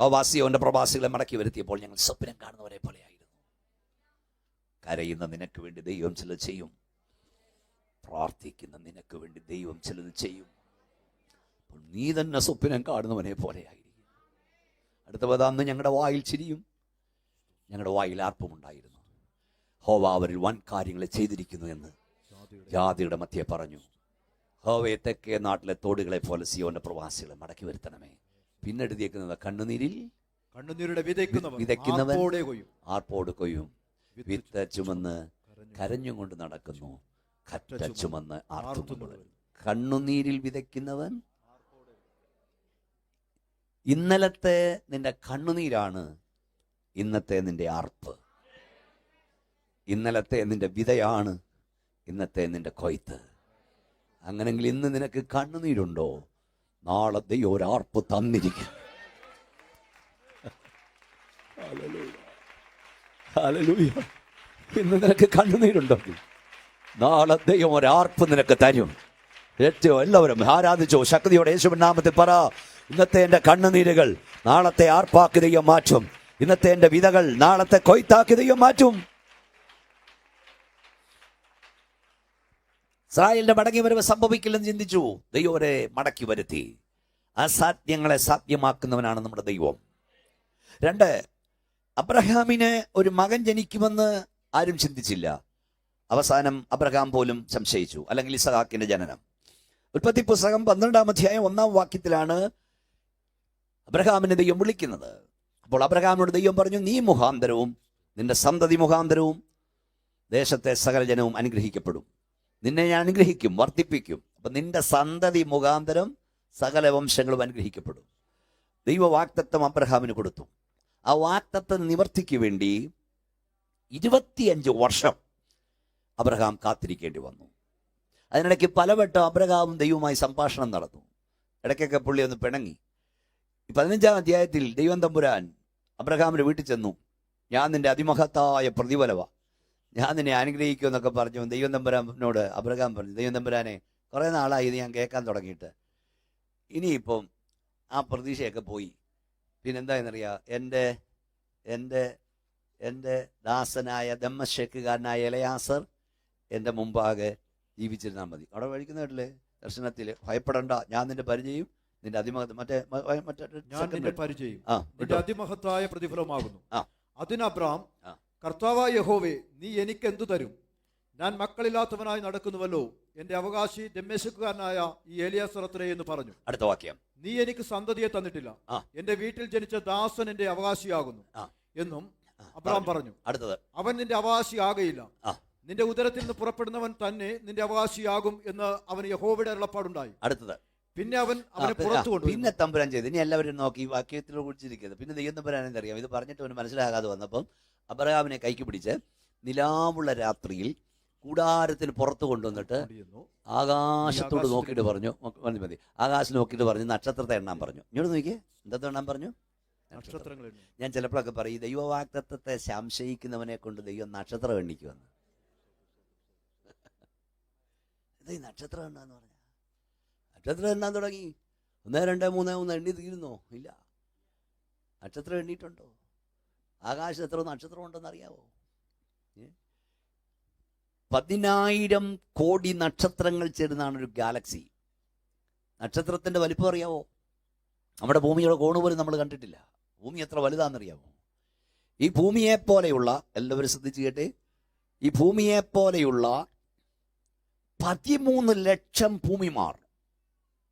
ആ വാസിയോന്റെ പ്രവാസികളെ മടക്കി വരുത്തിയപ്പോൾ ഞങ്ങൾ സ്വപ്നം കാണുന്നവരെ പോലെയായിരുന്നു. കരയുന്ന നിനക്ക് വേണ്ടി ദൈവം ചിലത് ചെയ്യും. പ്രാർത്ഥിക്കുന്ന നിനക്ക് വേണ്ടി ദൈവം ചിലത് ചെയ്യും. നീ തന്നെ സ്വപ്നം കാണുന്നവനെ പോലെയായിരിക്കും. അടുത്ത അന്ന് ഞങ്ങളുടെ വായിൽ ചിരിയും. ഞങ്ങളുടെ വായിൽ ആർപ്പുമുണ്ടായിരുന്നു ഹോവ അവരിൽ വൻ കാര്യങ്ങളെ ചെയ്തിരിക്കുന്നു എന്ന് ജാതിയുടെ മധ്യെ പറഞ്ഞു. ഹോവയെ തെക്കേ നാട്ടിലെ തോടുകളെ പോലെ സിയോന്റെ പ്രവാസികളെ മടക്കി വരുത്തണമേ. പിന്നെ എഴുതിയേക്കുന്നത് കണ്ണുനീരിൽ കണ്ണുനീരുടെ വിതയ്ക്കുന്നവൻ വിതയ്ക്കുന്നവൻ ആർപ്പോടെ കൊയ്യും. ആർപ്പോട് കൊയ്യും. വിത്ത് ചുമന്ന് കരഞ്ഞും കൊണ്ട് നടക്കുന്നു. കറ്റ ചുമന്ന് ആർത്തുന്നത് കണ്ണുനീരിൽ വിതയ്ക്കുന്നവൻ ഇന്നലത്തെ നിന്റെ കണ്ണുനീരാണ് ഇന്നത്തെ നിന്റെ ആർപ്പ്. ഇന്നലത്തെ നിന്റെ വിതയാണ് ഇന്നത്തെ നിന്റെ കൊയ്ത്ത്. അങ്ങനെങ്കിൽ ഇന്ന് നിനക്ക് കണ്ണുനീരുണ്ടോ? നാളെ ദൈവം ഒരാർപ്പ് തന്നിരിക്കും. ഇന്ന് നിനക്ക് കണ്ണുനീരുണ്ടോ? നാളെ ദൈവം ഒരാർപ്പ് നിനക്ക് തരും. ഏറ്റവും എല്ലാവരും ആരാധിച്ചോ ശക്തിയോടെ യേശുവിൻ നാമത്തിൽ പറ. ഇന്നത്തെ എന്റെ കണ്ണുനീരുകൾ നാളത്തെ ആർപ്പാക്കി ദൈവം മാറ്റും. ഇന്നത്തെ എന്റെ വിതകൾ നാളത്തെ കൊയ്ത്താക്കി ദൈവം മാറ്റും. ഇസ്രായേലിന്റെ മടങ്ങി വരവ് സംഭവിക്കില്ലെന്ന് ചിന്തിച്ചു. ദൈവം അവരെ മടക്കി വരുത്തി. അസാധ്യങ്ങളെ സാധ്യമാക്കുന്നവനാണ് നമ്മുടെ ദൈവം. രണ്ട് അബ്രഹാമിന് ഒരു മകൻ ജനിക്കുമെന്ന് ആരും ചിന്തിച്ചില്ല. അവസാനം അബ്രഹാം പോലും സംശയിച്ചു അല്ലെങ്കിൽ ഇസഹാക്കിന്റെ ജനനം. ഉൽപ്പത്തി പുസ്തകം പന്ത്രണ്ടാം അധ്യായം ഒന്നാം വാക്യത്തിലാണ് അബ്രഹാമിനെ ദൈവം വിളിക്കുന്നത്. അപ്പോൾ അബ്രഹാമിനോട് ദൈവം പറഞ്ഞു നീ മുഖാന്തരവും നിന്റെ സന്തതി മുഖാന്തരവും ദേശത്തെ സകല ജനവും അനുഗ്രഹിക്കപ്പെടും. നിന്നെ ഞാൻ അനുഗ്രഹിക്കും വർദ്ധിപ്പിക്കും. അപ്പൊ നിന്റെ സന്തതി മുഖാന്തരം സകല വംശങ്ങളും അനുഗ്രഹിക്കപ്പെടും. ദൈവവാക്തത്വം അബ്രഹാമിന് കൊടുത്തു. ആ വാക്തത്വ നിവർത്തിക്ക് വേണ്ടി ഇരുപത്തിയഞ്ച് വർഷം അബ്രഹാം കാത്തിരിക്കേണ്ടി വന്നു. അതിനിടയ്ക്ക് പലവട്ടം അബ്രഹാമും ദൈവവുമായി സംഭാഷണം നടന്നു. ഇടയ്ക്കൊക്കെ പുള്ളി ഒന്ന് പിണങ്ങി. പതിനഞ്ചാം അധ്യായത്തിൽ ദൈവം തമ്പുരാൻ അബ്രഹാമിന്റെ വീട്ടിൽ ചെന്നു. ഞാൻ നിന്റെ അതിമഹത്തായ പ്രതിഫലവ. ഞാൻ നിന്നെ അനുഗ്രഹിക്കും എന്നൊക്കെ പറഞ്ഞു. ദൈവം തമ്പുരാനോട് അബ്രഹാം പറഞ്ഞു ദൈവം തമ്പുരാനെ കുറേ നാളായി ഇത് ഞാൻ കേൾക്കാൻ തുടങ്ങിയിട്ട്. ഇനിയിപ്പം ആ പ്രതീക്ഷയൊക്കെ പോയി. പിന്നെ പിന്നെന്തായെന്നറിയാം എന്റെ എന്റെ എന്റെ ദാസനായ ദമ്മശേക്കുകാരനായ ഇലയാസർ എന്റെ മുമ്പാകെ ജീവിച്ചിരുന്നാൽ മതി. അവിടെ വഴിക്കുന്ന കേട്ടില്ലേ ദർശനത്തിൽ ഭയപ്പെടണ്ട ഞാൻ നിന്റെ പരിചയം നിന്റെ അതിമഹത് മറ്റേ മറ്റേ. പരിചയം ആ. അതിമഹത്തായ പ്രതിഫലമാകുന്നു. ആ. കർത്താവായ യഹോവേ നീ എനിക്ക് എന്തു തരും? ഞാൻ മക്കളില്ലാത്തവനായി നടക്കുന്നുവല്ലോ. എന്റെ അവകാശി ദമ്മേശക്കുകാരനായ ഈ ഏലിയാസറത്രേ എന്ന് പറഞ്ഞു. അടുത്ത വാക്യം. നീ എനിക്ക് സന്തതിയെ തന്നിട്ടില്ല. എന്റെ വീട്ടിൽ ജനിച്ച ദാസൻ എന്റെ അവകാശിയാകുന്നു. എന്നും അബ്രഹാം അബ്രാം പറഞ്ഞു. അടുത്തത്. അവൻ നിന്റെ അവകാശി ആകയില്ല നിന്റെ ഉദരത്തിൽ നിന്ന് പുറപ്പെടുന്നവൻ തന്നെ നിന്റെ അവകാശിയാകും എന്ന് അവൻ യഹോവയുടെ അരുളപ്പാടുണ്ടായി. അടുത്തത്. പിന്നെ അവൻ അവനെ പുറത്തു കൊണ്ടു പിന്നെ തമ്പുരാൻ ചെയ്ത്. ഇനി എല്ലാവരും നോക്കി വാക്യത്തിൽ കുറിച്ചിരിക്കുന്നത് പിന്നെ ദൈവം തമ്പുരാൻ എന്തറിയാം ഇത് പറഞ്ഞിട്ട് അവന് മനസ്സിലാകാതെ വന്നപ്പം അബ്രഹാമിനെ കൈക്ക് പിടിച്ച് നിലാവുള്ള രാത്രിയിൽ കൂടാരത്തിന് പുറത്ത് കൊണ്ടുവന്നിട്ട് കൊണ്ടുവന്നു. ആകാശത്തോട് നോക്കിയിട്ട് പറഞ്ഞു. മതി മതി ആകാശം നോക്കിയിട്ട് പറഞ്ഞു നക്ഷത്രത്തെ എണ്ണാൻ പറഞ്ഞു. ഇങ്ങോട്ട് നോക്കിയേ എന്താ എണ്ണാൻ പറഞ്ഞു? നക്ഷത്രം. നക്ഷത്രങ്ങൾ. എണ്ണി. ഞാൻ ചിലപ്പോഴൊക്കെ പറയും ദൈവവാക്തത്വത്തെ സംശയിക്കുന്നവനെ കൊണ്ട് ദൈവം നക്ഷത്രം എണ്ണിക്കുമെന്ന്. ഇത് ഈ നക്ഷത്രം എണ്ണാന്ന് പറഞ്ഞ? നക്ഷത്രം എണ്ണാൻ തുടങ്ങി. ഒന്ന് രണ്ട് മൂന്ന് ഒന്ന് എണ്ണി തീരുന്നോ? ഇല്ല. നക്ഷത്രം എണ്ണിയിട്ടുണ്ടോ? ആകാശത്ത് എത്ര നക്ഷത്രം ഉണ്ടെന്ന് അറിയാവോ? പതിനായിരം കോടി നക്ഷത്രങ്ങൾ ചേരുന്നതാണ് ഒരു ഗാലക്സി. നക്ഷത്രത്തിന്റെ വലിപ്പം അറിയാവോ? നമ്മുടെ ഭൂമിയുടെ കോണ് പോലും നമ്മൾ കണ്ടിട്ടില്ല. ഭൂമി എത്ര വലുതാണെന്നറിയാമോ ഈ ഭൂമിയെ പോലെയുള്ള എല്ലാവരും ശ്രദ്ധിച്ചു കേട്ടെ ഈ ഭൂമിയെ പോലെയുള്ള പതിമൂന്ന് ലക്ഷം ഭൂമിമാർ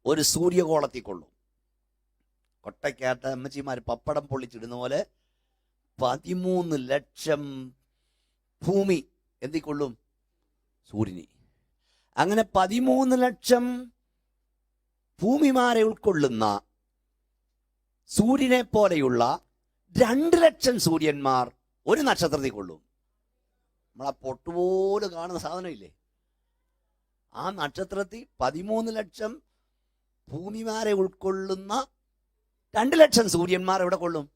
ഒരു സൂര്യകോളത്തിൽ കൊള്ളും. കൊട്ടയ്ക്കകത്ത് അമ്മച്ചിമാർ പപ്പടം പൊള്ളിച്ചിടുന്ന പോലെ പതിമൂന്ന് ലക്ഷം ഭൂമി എന്തിക്കൊള്ളും? സൂര്യനെ. അങ്ങനെ പതിമൂന്ന് ലക്ഷം ഭൂമിമാരെ ഉൾക്കൊള്ളുന്ന സൂര്യനെ പോലെയുള്ള രണ്ട് ലക്ഷം സൂര്യന്മാർ ഒരു നക്ഷത്രത്തിൽ കൊള്ളും നമ്മളാ പൊട്ടുപോലെ കാണുന്ന സാധനമില്ലേ? ആ നക്ഷത്രത്തിൽ പതിമൂന്ന് ലക്ഷം ഭൂമിമാരെ ഉൾക്കൊള്ളുന്ന രണ്ട് ലക്ഷം സൂര്യന്മാർ എവിടെ കൊള്ളും?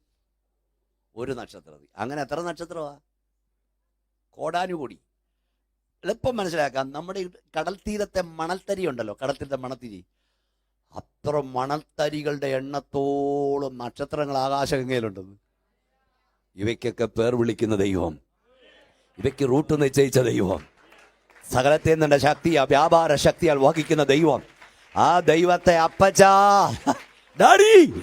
ഒരു നക്ഷത്രത്തിൽ അങ്ങനെ എത്ര നക്ഷത്രമാണ് കോടാനുകൂടി. എളുപ്പം മനസ്സിലാക്കാം. നമ്മുടെ കടൽ തീരത്തെ മണൽത്തരി ഉണ്ടല്ലോ. കടൽ തീരത്തെ മണത്തിരി അത്ര മണൽത്തരികളുടെ എണ്ണത്തോളം നക്ഷത്രങ്ങൾ ആകാശഗംഗയിലുണ്ടെന്ന് ഇവയ്ക്കൊക്കെ പേർ വിളിക്കുന്ന ദൈവം. ഇവയ്ക്ക് റൂട്ട് നിശ്ചയിച്ച ദൈവം. സകലത്തെ നിന്റെ ശക്തിയാ വ്യാപാര ശക്തിയാൽ വഹിക്കുന്ന ദൈവം. ആ ദൈവത്തെ അപ്പച്ചാ. ഡാഡി!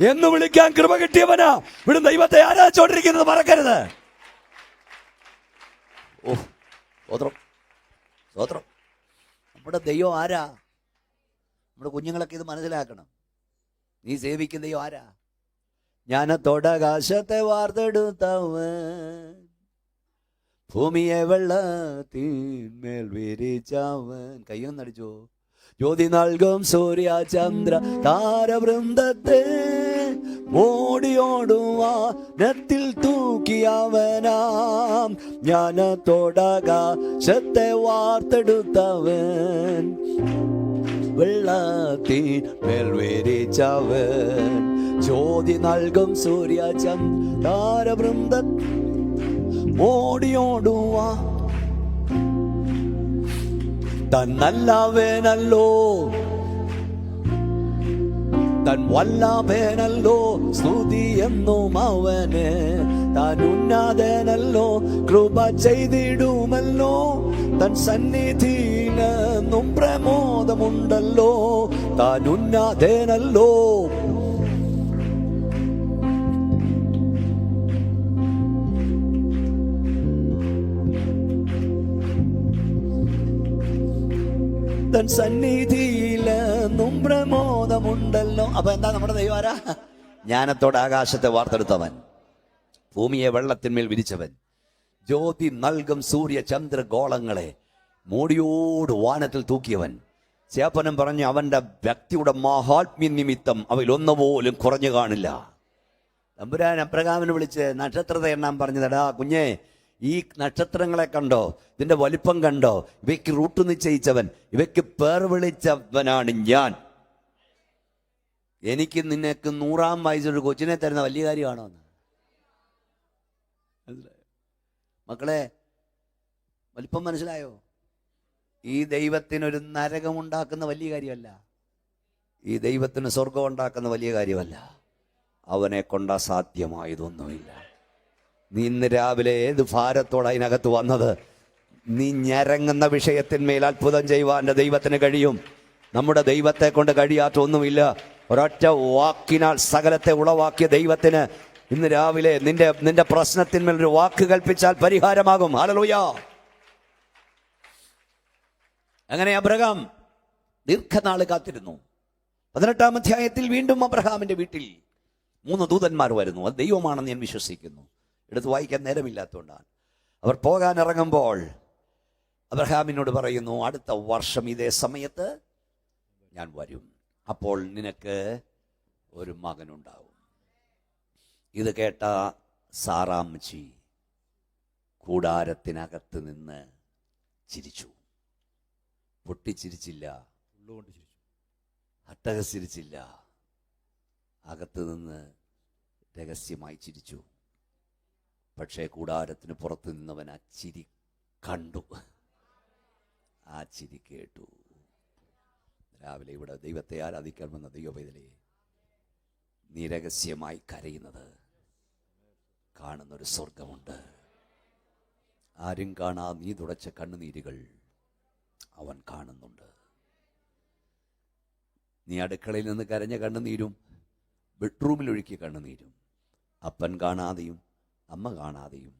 എന്ന് വിളിക്കാൻ കൃപ കിട്ടിയവനാ. ഇവിടെ ദൈവത്തെ ആരാധിച്ചോണ്ടിരിക്കുന്നത് മറക്കരുത്. ഓ സ്വോത്രം നമ്മുടെ ദൈവം ആരാ? നമ്മുടെ കുഞ്ഞുങ്ങളൊക്കെ ഇത് മനസ്സിലാക്കണം. നീ സേവിക്കുന്ന ദൈവം ആരാ? ജ്ഞാനത്തോടാകാശത്തെ വാർത്തെടുത്തവൻ. ഭൂമിയെ വെള്ളത്തിന്മേൽ വിരിച്ചവൻ. കയ്യൊന്നടിച്ചോ? ജ്യോതി നൽകും സൂര്യ ചന്ദ്ര താരവൃന്ദത്തെ. ഓടിയോടുവാനത്തിൽ തൂക്കിയവനാം ജ്ഞാനത്തോടാകാശത്തെ വാർത്തെടുത്തവൻ. വെള്ളത്തിൻ മേൽ വിരിച്ചവൻ. ജ്യോതി നൽകും സൂര്യ ചന്ദ്ര താരവൃന്ദ. ഓടിയോടുവാ. തന്നല്ലവനല്ലോ. തൻ വല്ലാഭേനല്ലോ സ്തുതി എന്നും അവന്. താൻ ഉന്നതനല്ലോ കൃപ ചെയ്തിടുമല്ലോ. തൻ സന്നിധിയിലെന്നും പ്രമോദമുണ്ടല്ലോ. താൻ ഉന്നതനല്ലോ. തൻ സന്നിധിയിലെന്നും പ്രമോദമുണ്ടല്ലോ അപ്പൊ എന്താ നമ്മുടെ ദൈവാരാ ജ്ഞാനത്തോടെ ആകാശത്തെ വാർത്തെടുത്തവൻ. ഭൂമിയെ വെള്ളത്തിന്മേൽ വിരിച്ചവൻ. ജ്യോതി നൽകും സൂര്യ ചന്ദ്ര ഗോളങ്ങളെ മോടിയോട് വാനത്തിൽ തൂക്കിയവൻ. ചേപ്പനം പറഞ്ഞ് അവന്റെ വ്യക്തിയുടെ മഹാത്മ്യ നിമിത്തം അവയിൽ ഒന്നുപോലും കുറഞ്ഞു കാണില്ല. തമ്പുരാൻ അപ്രകാമനെ വിളിച്ച് നക്ഷത്രത്തെ എണ്ണാൻ പറഞ്ഞതടാ കുഞ്ഞെ ഈ നക്ഷത്രങ്ങളെ കണ്ടോ? ഇതിന്റെ വലിപ്പം കണ്ടോ? ഇവയ്ക്ക് റൂട്ട് നിശ്ചയിച്ചവൻ ഇവയ്ക്ക് പേർ വിളിച്ചവനാണ് ഞാൻ. എനിക്ക് നിനക്ക് നൂറാം വയസ്സൊരു കൊച്ചിനെ തരുന്ന വലിയ കാര്യമാണോ മക്കളെ വലിപ്പം മനസ്സിലായോ? ഈ ദൈവത്തിനൊരു നരകമുണ്ടാക്കുന്ന വലിയ കാര്യമല്ല. ഈ ദൈവത്തിന് സ്വർഗം ഉണ്ടാക്കുന്ന വലിയ കാര്യമല്ല. അവനെ കൊണ്ട് അസാധ്യമായതൊന്നുമില്ല. നീ ഇന്ന് രാവിലെ ഏത് ഭാരത്തോടെ അതിനകത്ത് വന്നത്? നീ ഞരങ്ങുന്ന വിഷയത്തിന്മേൽ അത്ഭുതം ചെയ്യുവാൻ എന്റെ ദൈവത്തിന് കഴിയും. നമ്മുടെ ദൈവത്തെ കൊണ്ട് കഴിയാത്ത ഒന്നുമില്ല. ഒരൊറ്റ വാക്കിനാൽ സകലത്തെ ഉളവാക്കിയ ദൈവത്തിന് ഇന്ന് രാവിലെ നിന്റെ നിന്റെ പ്രശ്നത്തിന്മേൽ ഒരു വാക്ക് കൽപ്പിച്ചാൽ പരിഹാരമാകും. ഹല്ലേലൂയ. അങ്ങനെ അബ്രഹാം ദീർഘനാൾ കാത്തിരുന്നു. പതിനെട്ടാം അധ്യായത്തിൽ വീണ്ടും അബ്രഹാമിന്റെ വീട്ടിൽ മൂന്ന് ദൂതന്മാർ വരുന്നു. അത് ദൈവമാണെന്ന് ഞാൻ വിശ്വസിക്കുന്നു. എടുത്ത് വായിക്കാൻ നേരമില്ലാത്തതുകൊണ്ടാണ്. അവർ പോകാൻ ഇറങ്ങുമ്പോൾ അബ്രഹാമിനോട് പറയുന്നു അടുത്ത വർഷം ഇതേ സമയത്ത് ഞാൻ വരും. അപ്പോൾ നിനക്ക് ഒരു മകനുണ്ടാവും. ഇത് കേട്ട സാറാമ്മച്ചി കൂടാരത്തിനകത്ത് നിന്ന് ചിരിച്ചു. പൊട്ടിച്ചിരിച്ചില്ല. അട്ടഹസിരിച്ചില്ല അകത്ത് നിന്ന് രഹസ്യമായി ചിരിച്ചു. പക്ഷേ കൂടാരത്തിന് പുറത്ത് നിന്നവൻ ആ ചിരി കണ്ടു. ആ ചിരി കേട്ടു. രാവിലെ ഇവിടെ ദൈവത്തെ ആരാധിക്കാൻ വന്ന ദൈവപൈതലേ നീ കരയുന്നത് കാണുന്നൊരു സ്വർഗമുണ്ട് ആരും കാണാ നീ തുടച്ച കണ്ണുനീരുകൾ അവൻ കാണുന്നുണ്ട്. നീ അടുക്കളയിൽ നിന്ന് കരഞ്ഞ കണ്ണുനീരും ബെഡ്റൂമിൽ ഒഴുക്കിയ കണ്ണുനീരും അപ്പൻ കാണാതെയും അമ്മ കാണാതെയും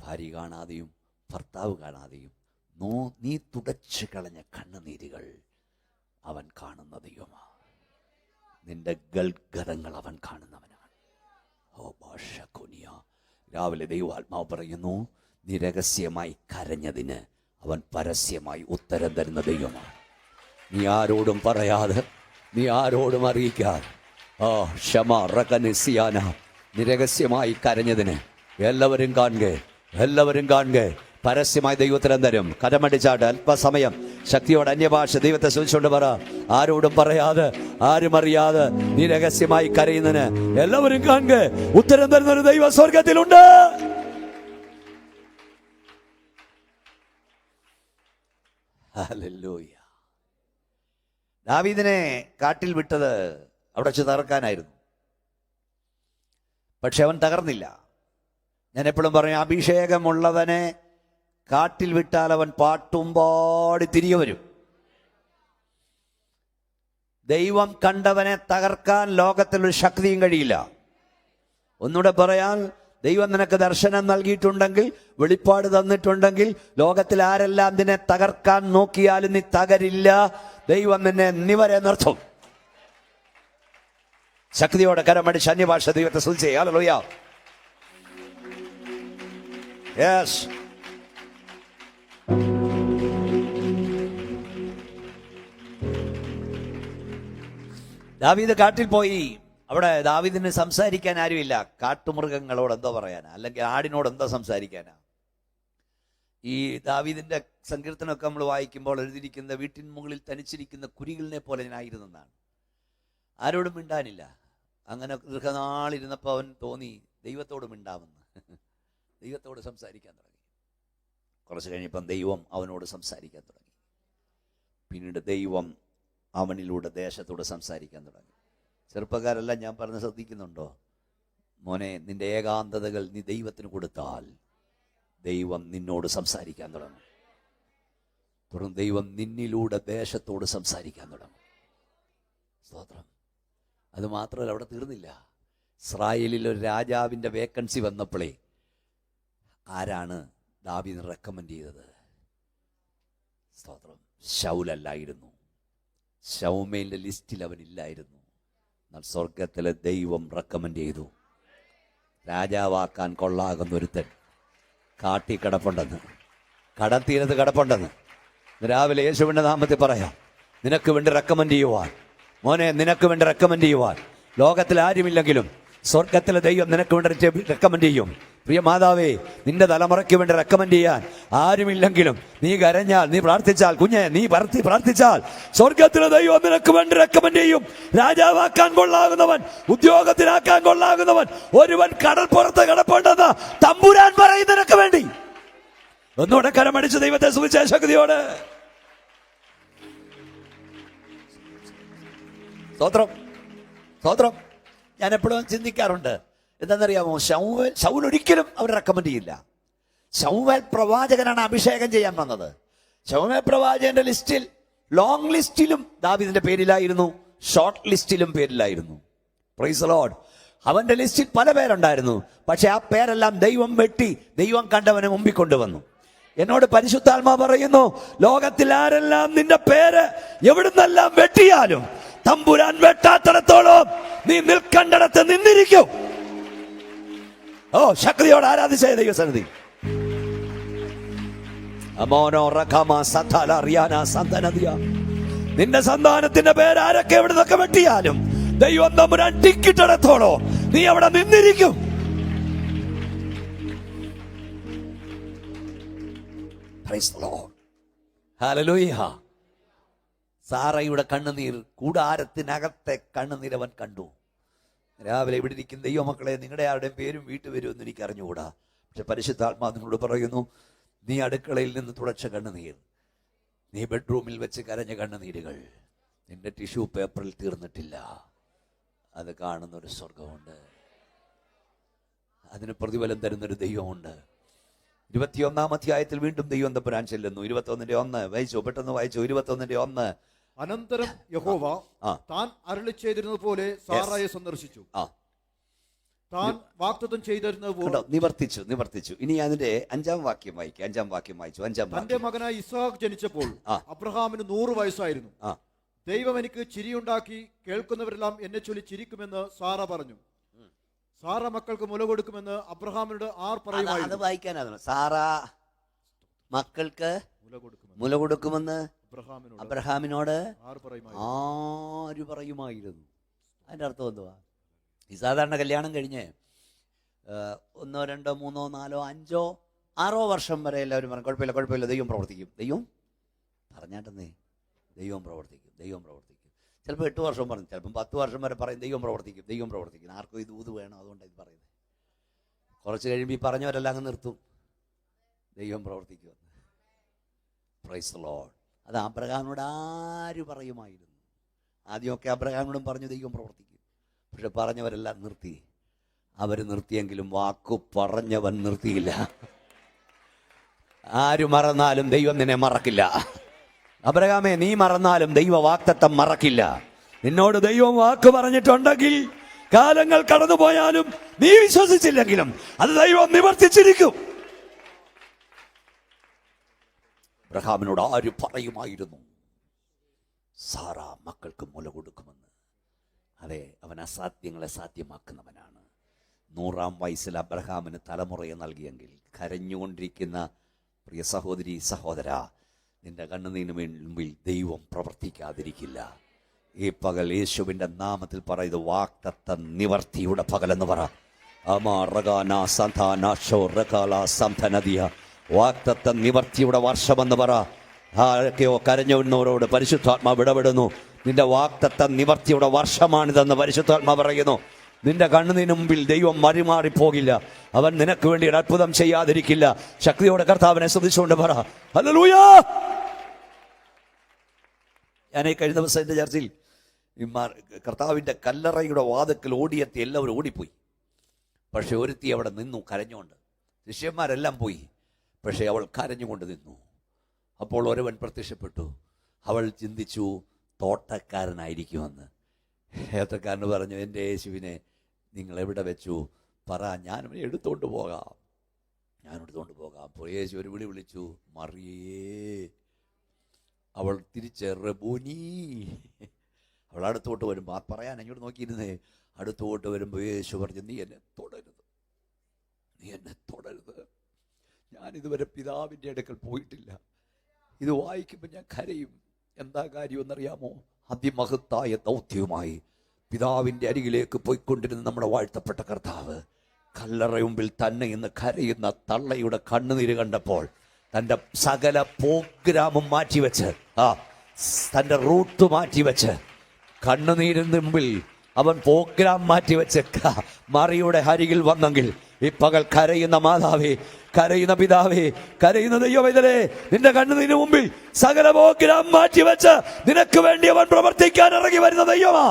ഭാര്യ കാണാതെയും ഭർത്താവ് കാണാതെയും നോ നീ തുടച്ചു കളഞ്ഞ കണ്ണുനീരുകൾ അവൻ കാണുന്ന ദൈവമാ. നിന്റെ ഗൽഗതങ്ങൾ അവൻ കാണുന്നവനാണ്. ഓ ഭാഷ കുനിയ. രാവിലെ ദൈവാത്മാവ് പറയുന്നു നീ രഹസ്യമായി കരഞ്ഞതിന് അവൻ പരസ്യമായി ഉത്തരം തരുന്ന ദൈവമാണ് നീ ആരോടും പറയാതെ നീ ആരോടും അറിയിക്കാതെ ആ ക്ഷമ റകനിസിയാന നിരഹസ്യമായി കരഞ്ഞതിന് എല്ലാവരും കാണുക എല്ലാവരും കാണുക. പരസ്യമായി ദൈവത്തിന് തരും കരമടിച്ചാട്ട് അല്പസമയം ശക്തിയോടെ അന്യഭാഷ ദൈവത്തെ ശ്രമിച്ചുകൊണ്ട് പറ. ആരോടും പറയാതെ ആരും അറിയാതെ നീ രഹസ്യമായി കരയുന്നതിന് എല്ലാവരും കാണുക. ഉത്തരം തരുന്ന ഒരു ദൈവ സ്വർഗത്തിലുണ്ട്. ദാവീദിനെ കാട്ടിൽ വിട്ടത് അവിടെ വെച്ച് തകർക്കാനായിരുന്നു. പക്ഷെ അവൻ തകർന്നില്ല. ഞാൻ എപ്പോഴും പറയും അഭിഷേകമുള്ളവനെ കാട്ടിൽ വിട്ടാൽ അവൻ പാട്ടും പാടി തിരികെ വരും. ദൈവം കണ്ടവനെ തകർക്കാൻ ലോകത്തിൽ ഒരു ശക്തിയും കഴിയില്ല. ഒന്നുകൂടെ പറയാൻ ദൈവം നിനക്ക് ദർശനം നൽകിയിട്ടുണ്ടെങ്കിൽ വെളിപ്പാട് തന്നിട്ടുണ്ടെങ്കിൽ ലോകത്തിൽ ആരെല്ലാം നിന്നെ തകർക്കാൻ നോക്കിയാലും നീ തകരില്ല. ദൈവം നിന്നെ നിവരെ നിർത്തും. ശക്തിയോടെ കരമടിച്ച് അന്യഭാഷ ദൈവത്തെ സ്തുതി ചെയ്യാലോയ യെസ് ദാവീദ് കാട്ടിൽ പോയി. അവിടെ ദാവീദിന് സംസാരിക്കാൻ ആരുമില്ല. കാട്ടുമൃഗങ്ങളോട് എന്തോ പറയാനാ? അല്ലെങ്കിൽ ആടിനോട് എന്തോ സംസാരിക്കാനാ? ഈ ദാവീദിന്റെ സങ്കീർത്തനമൊക്കെ നമ്മൾ വായിക്കുമ്പോൾ എഴുതിയിരിക്കുന്ന വീട്ടിൻ മുകളിൽ തനിച്ചിരിക്കുന്ന കുരികളിനെ പോലെ ഞാനായിരുന്നെന്നാണ് ആരോടും മിണ്ടാനില്ല. അങ്ങനെ ദീർഘനാളിരുന്നപ്പോൾ അവൻ തോന്നി ദൈവത്തോട് മിണ്ടാമെന്ന്. ദൈവത്തോട് സംസാരിക്കാൻ തുടങ്ങി. കുറച്ച് കഴിഞ്ഞപ്പം ദൈവം അവനോട് സംസാരിക്കാൻ തുടങ്ങി. പിന്നീട് ദൈവം അവനിലൂടെ ദേശത്തോട് സംസാരിക്കാൻ തുടങ്ങി. ചെറുപ്പക്കാരെല്ലാം ഞാൻ പറഞ്ഞ് ശ്രദ്ധിക്കുന്നുണ്ടോ? മോനെ നിന്റെ ഏകാന്തതകൾ നീ ദൈവത്തിന് കൊടുത്താൽ ദൈവം നിന്നോട് സംസാരിക്കാൻ തുടങ്ങും. തുടർന്ന് ദൈവം നിന്നിലൂടെ ദേശത്തോട് സംസാരിക്കാൻ തുടങ്ങും. സ്തോത്രം. അത് മാത്രമല്ല അവിടെ തീർന്നില്ല. ഇസ്രായേലിൽ ഒരു രാജാവിന്റെ വേക്കൻസി വന്നപ്പോഴേ ആരാണ് ദാവിന് റെക്കമെൻഡ് ചെയ്തത്? സ്തോത്രം. ശൗലല്ലായിരുന്നു ഷൗമേലിന്റെ ലിസ്റ്റിൽ അവനില്ലായിരുന്നു എന്നാൽ സ്വർഗത്തിലെ ദൈവം റെക്കമെൻഡ് ചെയ്തു. രാജാവാക്കാൻ കൊള്ളാകുന്ന ഒരുത്തൻ. കാട്ടി കിടപ്പുണ്ടെന്ന്. കടത്തീരത്ത് കിടപ്പുണ്ടെന്ന്. രാവിലെ യേശുവിന്റെ നാമത്തിൽ പറയാം. നിനക്ക് വേണ്ടി റെക്കമെൻഡ് ചെയ്യുവാൻ. മോനെ നിനക്ക് വേണ്ടി റെക്കമെൻഡ് ചെയ്യുവാൻ. ലോകത്തിൽ ആരുമില്ലെങ്കിലും സ്വർഗത്തിലെ ദൈവം നിനക്ക് വേണ്ടി റെക്കമെൻഡ് ചെയ്യും. പ്രിയ മാതാവേ നിന്റെ തലമുറയ്ക്ക് വേണ്ടി റെക്കമെൻഡ് ചെയ്യാൻ ആരുമില്ലെങ്കിലും നീ കരഞ്ഞാൽ നീ പ്രാർത്ഥിച്ചാൽ കുഞ്ഞെ നീ പറത്തി പ്രാർത്ഥിച്ചാൽ സ്വർഗത്തിലെ ദൈവം നിനക്ക് വേണ്ടി റെക്കമെൻഡ് ചെയ്യും. രാജാവാക്കാൻ കൊള്ളാകുന്നവൻ ഉദ്യോഗത്തിനാക്കാൻ കൊള്ളാകുന്നവൻ ഒരുവൻ കടൽപ്പുറത്ത് കിടപ്പുണ്ടെന്ന് തമ്പുരാൻ പറയും നിനക്ക് വേണ്ടി. ഒന്നുകൂടെ കരമടിച്ച് ദൈവത്തെ സുവിശേഷ ശക്തിയോട് സ്തോത്രം. സ്തോത്രം. ഞാൻ എപ്പോഴും ചിന്തിക്കാറുണ്ട് എന്താണെന്നറിയാമോ? ശൗവൽ ശൗൽ ഒരിക്കലും അവർ റെക്കമെൻഡ് ചെയ്യില്ല. ശൗവൽ പ്രവാചകനാണ് അഭിഷേകം ചെയ്യാൻ വന്നത്. ശൗവൽ പ്രവാചകന്റെ ലിസ്റ്റിൽ ലോങ് ലിസ്റ്റിലും ദാവിദിന്റെ പേരിലായിരുന്നു ഷോർട്ട് ലിസ്റ്റിലും പേരിലായിരുന്നു. പ്രൈസ് ലോഡ് അവന്റെ ലിസ്റ്റിൽ പല പേരുണ്ടായിരുന്നു. പക്ഷെ ആ പേരെല്ലാം ദൈവം വെട്ടി ദൈവം കണ്ടവനെ മുമ്പിൽ കൊണ്ടുവന്നു. എന്നോട് പരിശുദ്ധാത്മാ പറയുന്നു ലോകത്തിൽ ആരെല്ലാം നിന്റെ പേര് എവിടുന്നെല്ലാം വെട്ടിയാലും തമ്പുരാൻ വെട്ടാത്തടത്തോളം നീ നിൽക്കണ്ടടത്ത് നിന്നിരിക്കും. ഓ ശക്തിയോട് ആരാധിച്ചേ ദൈവസന്നിധി? അമോനോ റഖമ സഥല അറിയാന സന്തനദിയ. നിന്റെ സന്താനത്തിന്റെ പേര് ആരൊക്കെ എവിടുന്നൊക്കെ വെട്ടിയാലും ദൈവം തമ്പുരാൻ ടിക്കിട്ടിടത്തോളോ നീ അവിടെ നിന്നിരിക്കും. സാറയുടെ കണ്ണുനീർ കൂടാരത്തിനകത്തെ കണ്ണുനീരവൻ കണ്ടു. രാവിലെ ഇവിടെ ഇരിക്കുന്ന ദൈവമക്കളെ നിങ്ങളുടെ ആരുടെയും പേരും വീട്ടു വരുമെന്ന് എനിക്ക് അറിഞ്ഞുകൂടാ പക്ഷെ പരിശുദ്ധാത്മാ നിങ്ങളോട് പറയുന്നു നീ അടുക്കളയിൽ നിന്ന് തുടച്ച കണ്ണുനീർ നീ ബെഡ്റൂമിൽ വെച്ച് കരഞ്ഞ കണ്ണുനീരുകൾ നിന്റെ ടിഷ്യൂ പേപ്പറിൽ തീർന്നിട്ടില്ല. അത് കാണുന്ന ഒരു സ്വർഗമുണ്ട് അതിന് പ്രതിഫലം തരുന്നൊരു ദൈവമുണ്ട്. ഇരുപത്തിയൊന്നാം അധ്യായത്തിൽ വീണ്ടും ദൈവം തമ്പുരാൻ ചെല്ലുന്നു? ഇരുപത്തൊന്നിന്റെ ഒന്ന് വായിച്ചു പെട്ടെന്ന് വായിച്ചു. ഇരുപത്തൊന്നിന്റെ ഒന്ന് അനന്തരം യഹോവ താൻ അരളി ചെയ്തിരുന്നത് പോലെ സാറായെ സന്ദർശിച്ചു. താൻ വാക്തത്വം ചെയ്തിരുന്നത് നിവർത്തിച്ചു നിവർത്തിച്ചു. ഇനി അതിന്റെ അഞ്ചാം വാക്യം വായിക്കും അഞ്ചാം വാക്യം വായിച്ചു അഞ്ചാം തന്റെ മകനായ ഇസ്ഹാഖ് ജനിച്ചപ്പോൾ അബ്രഹാമിന് നൂറ് വയസ്സായിരുന്നു. ദൈവം എനിക്ക് ചിരിയുണ്ടാക്കി കേൾക്കുന്നവരെല്ലാം എന്നെ ചൊല്ലി ചിരിക്കുമെന്ന് സാറ പറഞ്ഞു. സാറ മക്കൾക്ക് മുല കൊടുക്കുമെന്ന് അബ്രഹാമിനോട് ആർ പറയുന്നു അത് വായിക്കാനാണ് സാറ മക്കൾക്ക് മുല കൊടുക്കുമെന്ന് അബ്രഹാമിനോട് ആര് പറയുമായിരുന്നു? അതിന്റെ അർത്ഥം എന്തുവാ? ഈ സാധാരണ കല്യാണം കഴിഞ്ഞ് ഒന്നോ രണ്ടോ മൂന്നോ നാലോ അഞ്ചോ ആറോ വർഷം വരെ എല്ലാവരും പറഞ്ഞു കുഴപ്പമില്ല കുഴപ്പമില്ല ദൈവം പ്രവർത്തിക്കും. ദൈവം പറഞ്ഞാട്ടെന്നേ ദൈവം പ്രവർത്തിക്കും ദൈവം പ്രവർത്തിക്കും. ചിലപ്പോൾ എട്ട് വർഷം പറഞ്ഞു ചിലപ്പം പത്ത് വർഷം വരെ പറയും ദൈവം പ്രവർത്തിക്കും ദൈവം പ്രവർത്തിക്കും. ആർക്കും ഇത് ഊത് വേണം? അതുകൊണ്ടാണ് ഇത് പറയുന്നത് കുറച്ച് കഴിയുമ്പോൾ ഈ പറഞ്ഞവരെല്ലാം അങ്ങ് നിർത്തും. ദൈവം പ്രവർത്തിക്കും പ്രൈസ് ലോഡ് അത് അബ്രഹാമിനോട് ആര് പറയുമായിരുന്നു? ആദ്യമൊക്കെ അബ്രഹാമിനോടും പറഞ്ഞു ദൈവം പ്രവർത്തിക്കും. പക്ഷെ പറഞ്ഞവരെല്ലാം നിർത്തി. അവർ നിർത്തിയെങ്കിലും വാക്കു പറഞ്ഞവൻ നിർത്തിയില്ല. ആര് മറന്നാലും ദൈവം നിന്നെ മറക്കില്ല. അബ്രഹാമേ നീ മറന്നാലും ദൈവ വാക്തത്വം മറക്കില്ല. നിന്നോട് ദൈവം വാക്ക് പറഞ്ഞിട്ടുണ്ടെങ്കിൽ കാലങ്ങൾ കടന്നുപോയാലും നീ വിശ്വസിച്ചില്ലെങ്കിലും അത് ദൈവം നിവർത്തിച്ചിരിക്കും. അബ്രഹാമിനോട് ആര് പറയുമായിരുന്നു? സാറ മക്കൾക്ക് മുല കൊടുക്കുമെന്ന്. അതെ അവൻ അസാധ്യങ്ങളെ സാധ്യമാക്കുന്നവനാണ്. നൂറാം വയസ്സിൽ അബ്രഹാമിന് തലമുറയെ നൽകിയെങ്കിൽ കരഞ്ഞുകൊണ്ടിരിക്കുന്ന പ്രിയ സഹോദരി സഹോദര നിന്റെ കണ്ണുനീന് മുമ്പിൽ ദൈവം പ്രവർത്തിക്കാതിരിക്കില്ല. ഈ പകൽ യേശുവിന്റെ നാമത്തിൽ പറയുന്നത് വാക്തത്ത നിവർത്തിയുടെ പകലെന്ന് പറ. അമാ റഗാന സന്ധാന റകാല സന്ധനദിയ വാക്തത്ത നിവർത്തിയുടെ വർഷമെന്ന് പറ. ആരൊക്കെയോ കരഞ്ഞവരോട് പരിശുദ്ധാത്മാ ഇടപെടുന്നു നിന്റെ വാക്തത്വ നിവർത്തിയുടെ വർഷമാണിതെന്ന് പരിശുദ്ധാത്മാ പറയുന്നു. നിന്റെ കണ്ണിന് മുമ്പിൽ ദൈവം മറിമാറിപ്പോകില്ല. അവൻ നിനക്ക് വേണ്ടി ഒരു അത്ഭുതം ചെയ്യാതിരിക്കില്ല. ശക്തിയോടെ കർത്താവിനെ ശ്രദ്ധിച്ചുകൊണ്ട് പറ. ഹല്ലേലൂയാ! ഞാൻ ഈ കഴിഞ്ഞ ദിവസം എന്റെ ചർച്ചയിൽ കർത്താവിന്റെ കല്ലറയുടെ വാതക്കൽ ഓടിയെത്തി എല്ലാവരും ഓടിപ്പോയി. പക്ഷെ ഒരുത്തി അവിടെ നിന്നു കരഞ്ഞുകൊണ്ട്. ശിഷ്യന്മാരെല്ലാം പോയി. പക്ഷേ അവൾ കരഞ്ഞുകൊണ്ട് നിന്നു. അപ്പോൾ ഒരുവൻ പ്രത്യക്ഷപ്പെട്ടു. അവൾ ചിന്തിച്ചു തോട്ടക്കാരനായിരിക്കുമെന്ന്. ഏത്തക്കാരന് പറഞ്ഞു എന്റെ യേശുവിനെ നിങ്ങൾ എവിടെ വെച്ചു? പറ ഞാൻ അവനെ എടുത്തോണ്ട് പോകാം. ഞാൻ എടുത്തുകൊണ്ട് പോകാം. അപ്പോൾ യേശു ഒരു വിളി വിളിച്ചു മറിയേ. അവൾ തിരിച്ച് റബൂനി. അവൾ അടുത്തോട്ട് വരുമ്പോൾ ആ പറയാൻ അങ്ങോട്ട് നോക്കിയിരുന്നേ. അടുത്തോട്ട് വരുമ്പോൾ യേശു പറഞ്ഞു നീ എന്നെ തൊടരുത്. നീ എന്നെ തൊടരുത്. ഞാൻ ഇതുവരെ പിതാവിന്റെ അടുക്കൽ പോയിട്ടില്ല. ഇത് വായിക്കുമ്പോൾ ഞാൻ കരയും. എന്താ കാര്യമെന്നറിയാമോ? അതിമഹത്തായ ദൗത്യവുമായി പിതാവിന്റെ അരികിലേക്ക് പോയിക്കൊണ്ടിരുന്ന നമ്മുടെ വാഴ്ത്തപ്പെട്ട കർത്താവ് കല്ലറയുമ്പിൽ തന്നെ ഇന്ന് കരയുന്ന തള്ളയുടെ കണ്ണുനീര് കണ്ടപ്പോൾ തന്റെ സകല പ്രോഗ്രാമും മാറ്റിവെച്ച് ആ തന്റെ റൂട്ട് മാറ്റിവെച്ച് കണ്ണുനീരിന് മുമ്പിൽ അവൻ പ്രോഗ്രാം മാറ്റിവെച്ച് മറിയുടെ അരികിൽ വന്നെങ്കിൽ ഈ പകൽ കരയുന്ന മാതാവേ കരയുന്ന പിതാവേ കരയുന്ന ദൈവവേദനെ നിന്റെ കണ്ണുനീരിന് മുമ്പിൽ സകല മാറ്റി മാറ്റിവെച്ച് നിനക്ക് വേണ്ടി അവൻ പ്രവർത്തിക്കാൻ ഇറങ്ങി വരുന്ന ദൈവമാ.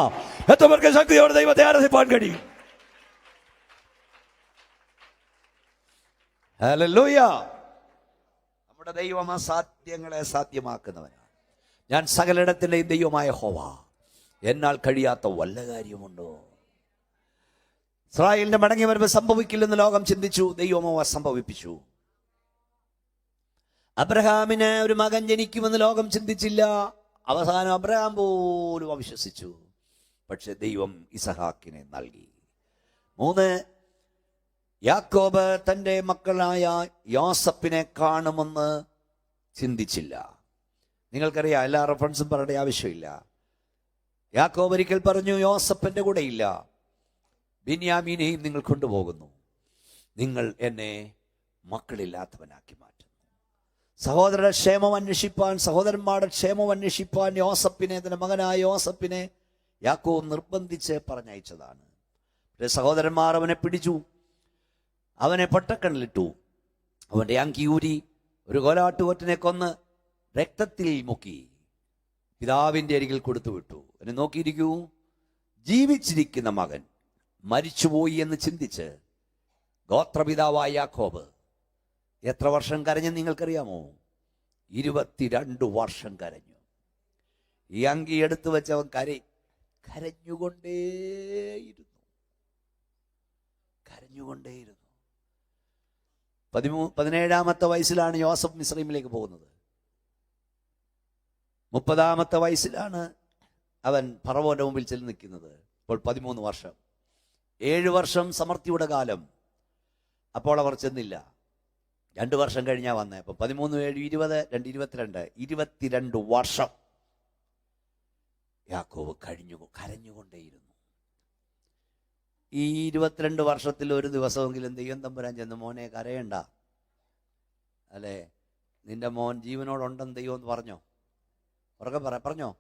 എത്ര പേർക്ക് ശക്തിയോടെ ദൈവത്തെ ആരാധിപ്പാൻ കഴിയും? നമ്മുടെ ദൈവം അസാധ്യങ്ങളെ സാധ്യമാക്കുന്നവനാണ്. ഞാൻ സകലിടത്തിന്റെയും ദൈവമായ ഹോവ എന്നാൽ കഴിയാത്ത വല്ല കാര്യമുണ്ടോ? ഇസ്രായേലിന്റെ മടങ്ങി വരുമ്പോൾ സംഭവിക്കില്ലെന്ന് ലോകം ചിന്തിച്ചു. ദൈവമോ സംഭവിപ്പിച്ചു. അബ്രഹാമിന് ഒരു മകൻ ജനിക്കുമെന്ന് ലോകം ചിന്തിച്ചില്ല. അവസാനം അബ്രഹാം പോലും അവിശ്വസിച്ചു. പക്ഷെ ദൈവം ഇസഹാക്കിനെ നൽകി. മൂന്ന് യാക്കോബ് തന്റെ മക്കളായ യോസപ്പിനെ കാണുമെന്ന് ചിന്തിച്ചില്ല. നിങ്ങൾക്കറിയാം എല്ലാ റെഫറൻസും പറയേണ്ട ആവശ്യമില്ല. യാക്കോബ് ഒരിക്കൽ പറഞ്ഞു യോസപ്പന്റെ കൂടെ ഇല്ല. ബിന്യാമീനെയും നിങ്ങൾ കൊണ്ടുപോകുന്നു. നിങ്ങൾ എന്നെ മക്കളില്ലാത്തവനാക്കി മാറ്റുന്നു. സഹോദരരുടെ ക്ഷേമം അന്വേഷിപ്പാൻ സഹോദരന്മാരുടെ ക്ഷേമം അന്വേഷിപ്പാൻ യോസപ്പിനെ തന്റെ മകനായ യോസപ്പിനെ യാക്കോബ് നിർബന്ധിച്ച് പറഞ്ഞയച്ചതാണ്. പിന്നെ സഹോദരന്മാർ അവനെ പിടിച്ചു. അവനെ പൊട്ടക്കണ്ണിലിട്ടു. അവന്റെ അങ്കി ഊരി ഒരു കോലാട്ടുകൊറ്റനെ കൊന്ന് രക്തത്തിൽ മുക്കി പിതാവിന്റെ അരികിൽ കൊടുത്തു വിട്ടു എന്നെ നോക്കിയിരിക്കൂ. ജീവിച്ചിരിക്കുന്ന മകൻ. മരിച്ചുപോയി എന്ന് ചിന്തിച്ച് ഗോത്രപിതാവായ യാക്കോബ് എത്ര വർഷം കരഞ്ഞു നിങ്ങൾക്കറിയാമോ? ഇരുപത്തിരണ്ട് വർഷം കരഞ്ഞു. ഈ അങ്കി എടുത്തു വെച്ചവൻ കരയി. കരഞ്ഞുകൊണ്ടേയിരുന്നു. കരഞ്ഞുകൊണ്ടേയിരുന്നു. പതിമൂ പതിനേഴാമത്തെ വയസ്സിലാണ് യോസഫ് മിസ്രൈമിലേക്ക് പോകുന്നത്. മുപ്പതാമത്തെ വയസ്സിലാണ് അവൻ ഫറവോന്റെ മുമ്പിൽ ചെന്ന് നിൽക്കുന്നത്. ഇപ്പോൾ പതിമൂന്ന് വർഷം. ഏഴ് വർഷം സമൃദ്ധിയുടെ കാലം. അപ്പോൾ അവർ ചെന്നില്ല. രണ്ട് വർഷം കഴിഞ്ഞാൽ വന്നേ. അപ്പൊ പതിമൂന്ന് ഏഴ് ഇരുപത് രണ്ട് ഇരുപത്തിരണ്ട്. ഇരുപത്തിരണ്ട് വർഷം. യാക്കോവ് കഴിഞ്ഞു കരഞ്ഞുകൊണ്ടേയിരുന്നു. ഈ ഇരുപത്തിരണ്ട് വർഷത്തിൽ ഒരു ദിവസമെങ്കിലും ദൈവം തമ്പുരാൻ ചെന്ന് മോനെ കരയണ്ട. അല്ലേ? നിന്റെ മോൻ ജീവനോടുണ്ടെന്ന് ദൈവം എന്ന് പറഞ്ഞോ? ഉറക്കെ പറ പറഞ്ഞോ?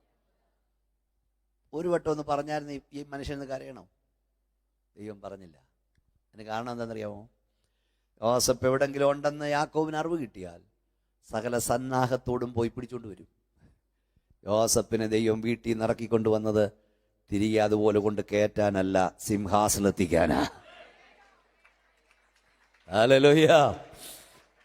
ഒരു വട്ടം ഒന്ന് പറഞ്ഞായിരുന്നു ഈ- മനുഷ്യന് കരയണം. ദൈവം പറഞ്ഞില്ല. അതിന് കാരണം എന്താണെന്നറിയാമോ? യോസഫ് എവിടെങ്കിലും ഉണ്ടെന്ന് യാക്കോവിന് അറിവ് കിട്ടിയാൽ സകല സന്നാഹത്തോടും പോയി പിടിച്ചുകൊണ്ട് വരും. യോസഫിന് ദൈവം വീട്ടിൽ നിന്ന് ഇറക്കിക്കൊണ്ട് വന്നത് തിരികെ അതുപോലെ കൊണ്ട് കയറ്റാനല്ല സിംഹാസനത്തിക്കാനാ ഹല്ലേലൂയ.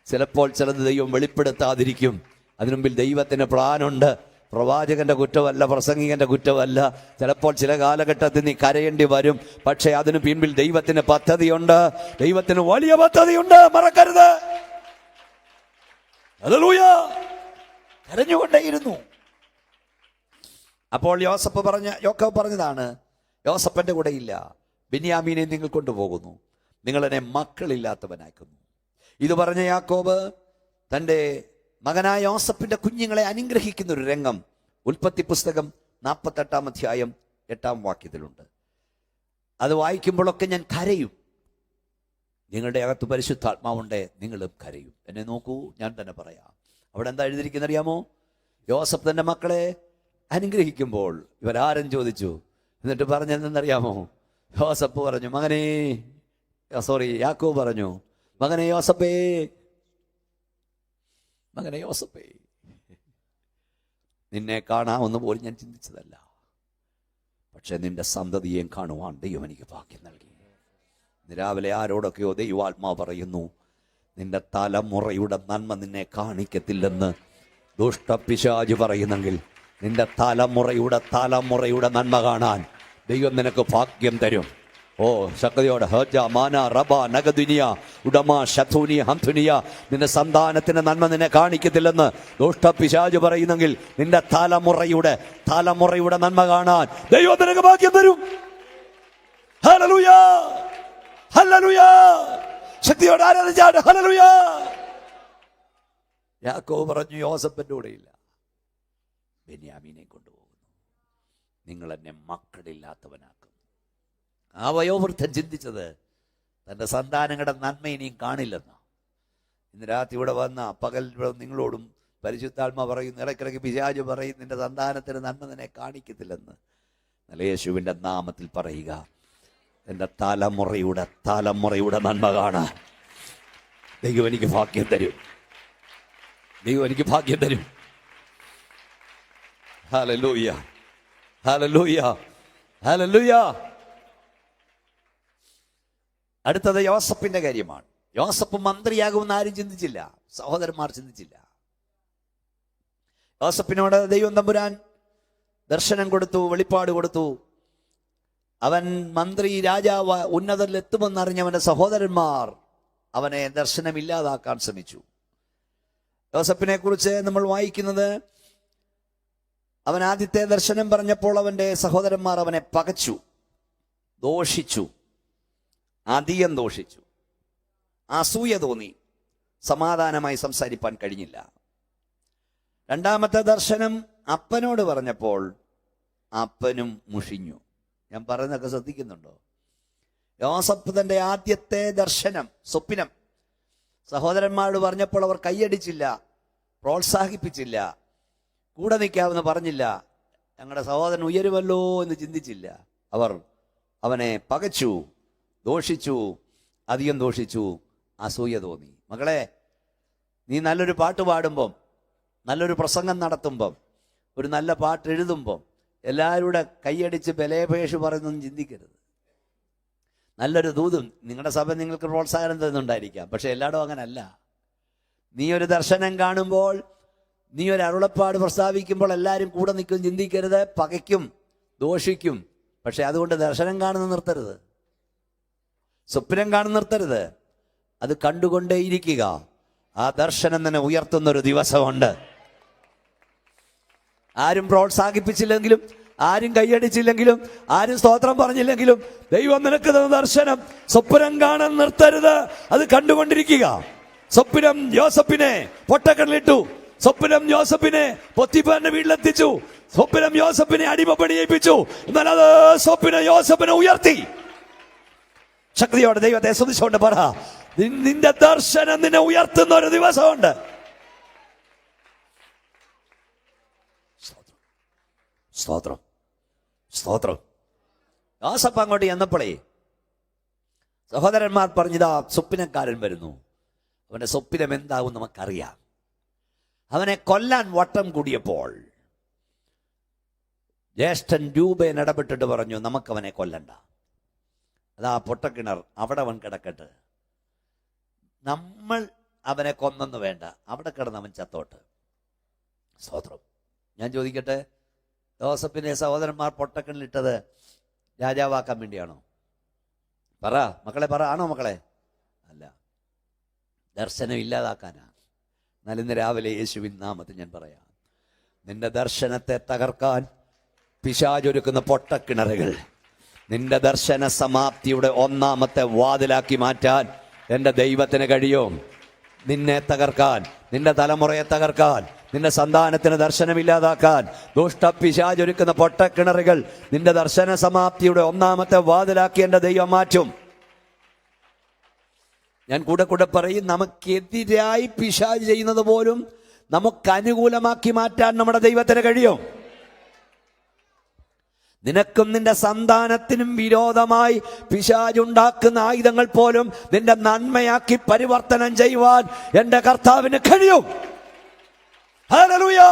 ചിലപ്പോൾ ചിലത് ദൈവം വെളിപ്പെടുത്താതിരിക്കും. അതിനുമ്പിൽ ദൈവത്തിന് പ്ലാനുണ്ട് പ്രവാചകന്റെ കുറ്റമല്ല പ്രസംഗികന്റെ കുറ്റമല്ല. ചിലപ്പോൾ ചില കാലഘട്ടത്തിൽ നീ കരയേണ്ടി വരും. പക്ഷേ അതിന് പിൻപിൽ ദൈവത്തിന് പദ്ധതിയുണ്ട്. ദൈവത്തിന് വലിയ പദ്ധതിയുണ്ട്. മറക്കരുത്. കരഞ്ഞുകൊണ്ടേയിരുന്നു. അപ്പോൾ യോസഫ് പറഞ്ഞ യോക്കവ് പറഞ്ഞതാണ് യോസപ്പന്റെ കൂടെ ഇല്ല. ബിന്യാമീനെ നിങ്ങൾ കൊണ്ടുപോകുന്നു. നിങ്ങളെന്നെ മക്കളില്ലാത്തവനാക്കുന്നു. ഇത് പറഞ്ഞ യാക്കോബ് തന്റെ മകനായ യോസഫിന്റെ കുഞ്ഞുങ്ങളെ അനുഗ്രഹിക്കുന്ന ഒരു രംഗം. ഉൽപ്പത്തി പുസ്തകം നാൽപ്പത്തെട്ടാം അധ്യായം എട്ടാം വാക്യത്തിലുണ്ട്. അത് വായിക്കുമ്പോഴൊക്കെ ഞാൻ കരയും. നിങ്ങളുടെ അകത്ത് പരിശുദ്ധാത്മാവുണ്ട് നിങ്ങളും കരയും. എന്നെ നോക്കൂ ഞാൻ തന്നെ പറയാം. അവിടെ എന്താ എഴുതിയിരിക്കുന്ന അറിയാമോ? യോസഫ് തന്റെ മക്കളെ അനുഗ്രഹിക്കുമ്പോൾ ഇവരാരും ചോദിച്ചു എന്നിട്ട് പറഞ്ഞെന്നറിയാമോ യോസഫ് പറഞ്ഞു മകനേ സോറി യാക്കോ പറഞ്ഞു മകനെ യോസപ്പേ മകനെ യോസപ്പേ നിന്നെ കാണാമെന്ന് പോലും ഞാൻ ചിന്തിച്ചതല്ല. പക്ഷെ നിന്റെ സന്തതിയെയും കാണുവാൻ ദൈവം എനിക്ക് ഭാഗ്യം നൽകി. രാവിലെ ആരോടൊക്കെയോ ദൈവാത്മാ പറയുന്നു നിന്റെ തലമുറയുടെ നന്മ നിന്നെ കാണിക്കത്തില്ലെന്ന് ദുഷ്ടപിശാജ് പറയുന്നെങ്കിൽ നിന്റെ തലമുറയുടെ തലമുറയുടെ നന്മ കാണാൻ ദൈവം നിനക്ക് ഭാഗ്യം തരും. ഓ ശക്തിയോടെ ഹജ മാന റബ നഗദുനിയ ഉടമ ശത്രുനിയ ഹംതുനിയ നിന്റെ സന്താനത്തിന്റെ നന്മ നിന്നെ കാണിക്കത്തില്ലെന്ന് ദുഷ്ട പിശാജു പറയുന്നെങ്കിൽ നിന്റെ തലമുറയുടെ തലമുറയുടെ നന്മ കാണാൻ ദൈവത്തിന് നിനക്ക് ഭാഗ്യം തരും. ശക്തിയോടെ ആരാധിച്ചാട്ട് ഹല്ലേലൂയ! യാക്കോ പറഞ്ഞു യോസഫിന്റെ കൂടെയില്ല ബെന്യാമീനെ കൊണ്ടുപോകുന്നു. നിങ്ങൾ എന്നെ മക്കളില്ലാത്തവനാക്കും. ആ വയോവൃദ്ധൻ ചിന്തിച്ചത് തന്റെ സന്താനങ്ങളുടെ നന്മ ഇനിയും കാണില്ലെന്ന്? ഇന്ന് രാത്രി ഇവിടെ വന്ന പകൽ ഇവിടെ നിങ്ങളോടും പരിശുദ്ധാത്മ പറയും ഇടയ്ക്കിടയ്ക്ക് പിശാജ് പറയും നിന്റെ സന്താനത്തിന് നന്മ നിന്നെ കാണിക്കത്തില്ലെന്ന്. നല്ല യേശുവിന്റെ നാമത്തിൽ പറയുക എന്റെ തലമുറയുടെ തലമുറയുടെ നന്മ കാണാൻ ദൈവം എനിക്ക് ഭാഗ്യം തരും. ദൈവം എനിക്ക് ഭാഗ്യം തരും. ഹല്ലേലൂയ. ഹല്ലേലൂയ. ഹല്ലേലൂയ. അടുത്തത് യോസഫിന്റെ കാര്യമാണ്. യോസഫ് മന്ത്രിയാകുമെന്ന് ആരും ചിന്തിച്ചില്ല. സഹോദരന്മാർ ചിന്തിച്ചില്ല. യോസഫിനോട് ദൈവം തമ്പുരാൻ ദർശനം കൊടുത്തു വെളിപ്പാട് കൊടുത്തു. അവൻ മന്ത്രി രാജാവ് ഉന്നതരിൽ എത്തുമെന്നറിഞ്ഞവന്റെ സഹോദരന്മാർ അവനെ ദർശനമില്ലാതാക്കാൻ ശ്രമിച്ചു. യോസഫിനെ കുറിച്ച് നമ്മൾ വായിക്കുന്നത് അവൻ ആദ്യത്തെ ദർശനം പറഞ്ഞപ്പോൾ അവന്റെ സഹോദരന്മാർ അവനെ പകച്ചു ദോഷിച്ചു. അധികം ദോഷിച്ചു. അസൂയ തോന്നി. സമാധാനമായി സംസാരിപ്പാൻ കഴിഞ്ഞില്ല. രണ്ടാമത്തെ ദർശനം അപ്പനോട് പറഞ്ഞപ്പോൾ അപ്പനും മുഷിഞ്ഞു. ഞാൻ പറയുന്നതൊക്കെ ശ്രദ്ധിക്കുന്നുണ്ടോ? യോസഫ് തന്റെ ആദ്യത്തെ ദർശനം സ്വപ്നം സഹോദരന്മാരോട് പറഞ്ഞപ്പോൾ അവർ കൈയടിച്ചില്ല പ്രോത്സാഹിപ്പിച്ചില്ല കൂടെ നിൽക്കാമെന്ന് പറഞ്ഞില്ല. ഞങ്ങളുടെ സഹോദരൻ ഉയരുമല്ലോ എന്ന് ചിന്തിച്ചില്ല. അവർ അവനെ പകച്ചു. ദോഷിച്ചു അധികം ദോഷിച്ചു അസൂയ തോന്നി. മകളെ നീ നല്ലൊരു പാട്ട് പാടുമ്പം നല്ലൊരു പ്രസംഗം നടത്തുമ്പം ഒരു നല്ല പാട്ട് എഴുതുമ്പം എല്ലാവരുടെ കൈയടിച്ച് ബലേപേഷ് പറയുന്നൊന്നും ചിന്തിക്കരുത്. നല്ലൊരു ദൂതും നിങ്ങളുടെ സഭ നിങ്ങൾക്ക് പ്രോത്സാഹനം തരുന്നുണ്ടായിരിക്കാം. പക്ഷെ എല്ലായിടും അങ്ങനല്ല. നീ ഒരു ദർശനം കാണുമ്പോൾ നീ ഒരു അരുളപ്പാട് പ്രസ്താവിക്കുമ്പോൾ എല്ലാവരും കൂടെ നിൽക്കും ചിന്തിക്കരുത്. പകയ്ക്കും ദോഷിക്കും. പക്ഷെ അതുകൊണ്ട് ദർശനം കാണുന്ന നിർത്തരുത്. സ്വപ്നം കാണുന്ന നിർത്തരുത്. അത് കണ്ടുകൊണ്ടേയിരിക്കുക ആ ദർശനം തന്നെ ഉയർത്തുന്ന ഒരു ദിവസമുണ്ട്. ആരും പ്രോത്സാഹിപ്പിച്ചില്ലെങ്കിലും ആരും കൈയടിച്ചില്ലെങ്കിലും ആരും സ്തോത്രം പറഞ്ഞില്ലെങ്കിലും ദൈവം നിനക്ക് തന്ന ദർശനം സ്വപ്നം കാണാൻ നിർത്തരുത്. അത് കണ്ടുകൊണ്ടിരിക്കുക. സ്വപ്നം ജോസഫിനെ പൊട്ടക്കടലിട്ടു. സ്വപ്നം ജോസഫിനെ പൊത്തിപ്പാന്റെ വീട്ടിലെത്തിച്ചു. സ്വപ്നം ജോസഫിനെ അടിമപ്പണി ഏൽപ്പിച്ചു എന്നാൽ അത് സ്വപ്നം ജോസഫിനെ ഉയർത്തി. ശക്തിയോടെ ദൈവത്തെ ശ്രദ്ധിച്ചുകൊണ്ട് പറ. നിന്റെ ദർശനം നിന്നെ ഉയർത്തുന്ന ഒരു ദിവസമുണ്ട്. സ്തോത്രം. സ്തോത്രം. യോസഫ് അങ്ങോട്ട് ചെന്നപ്പോഴേ സഹോദരന്മാർ പറഞ്ഞിതാ സ്വപ്നക്കാരൻ വരുന്നു. അവന്റെ സ്വപ്നം എന്താവും നമുക്കറിയാം. അവനെ കൊല്ലാൻ വട്ടം കൂടിയപ്പോൾ ജ്യേഷ്ഠൻ രൂപേൻ ഇടപെട്ടിട്ട് പറഞ്ഞു നമുക്കവനെ കൊല്ലണ്ട. അതാ പൊട്ടക്കിണർ. അവിടെ അവൻ കിടക്കട്ടെ. നമ്മൾ അവനെ കൊന്നെന്ന് വേണ്ട. അവിടെ കിടന്ന് അവൻ ചത്തോട്ട്. സ്തോത്രം. ഞാൻ ചോദിക്കട്ടെ ജോസഫിന്റെ സഹോദരന്മാർ പൊട്ടക്കിണിലിട്ടത് രാജാവാക്കാൻ വേണ്ടിയാണോ? പറ മക്കളെ പറ ആണോ മക്കളെ? അല്ല. ദർശനം ഇല്ലാതാക്കാനാ. എന്നാൽ ഇന്ന് രാവിലെ യേശുവിൻ നാമത്തിൽ ഞാൻ പറയാം. നിന്റെ ദർശനത്തെ തകർക്കാൻ പിശാചൊരുക്കുന്ന പൊട്ടക്കിണറുകൾ നിന്റെ ദർശന സമാപ്തിയുടെ ഒന്നാമത്തെ വാതിലാക്കി മാറ്റാൻ എന്റെ ദൈവത്തിന് കഴിയും. നിന്നെ തകർക്കാൻ നിന്റെ തലമുറയെ തകർക്കാൻ നിന്റെ സന്താനത്തിന് ദർശനമില്ലാതാക്കാൻ ദുഷ്ടപിശാചൊരുക്കുന്ന പൊട്ടക്കിണറുകൾ നിന്റെ ദർശന സമാപ്തിയുടെ ഒന്നാമത്തെ വാതിലാക്കി എന്റെ ദൈവം മാറ്റും. ഞാൻ കൂടെ കൂടെ പറയും നമുക്കെതിരായി പിശാജ് ചെയ്യുന്നത് പോലും നമുക്ക് അനുകൂലമാക്കി മാറ്റാൻ നമ്മുടെ ദൈവത്തിന് കഴിയും. നിനക്കും നിന്റെ സന്താനത്തിനും വിരോധമായി പിശാജുണ്ടാക്കുന്ന ആയുധങ്ങൾ പോലും നിന്റെ നന്മയാക്കി പരിവർത്തനം ചെയ്യുവാൻ എന്റെ കർത്താവിന് കഴിയും. ഹലലുയാ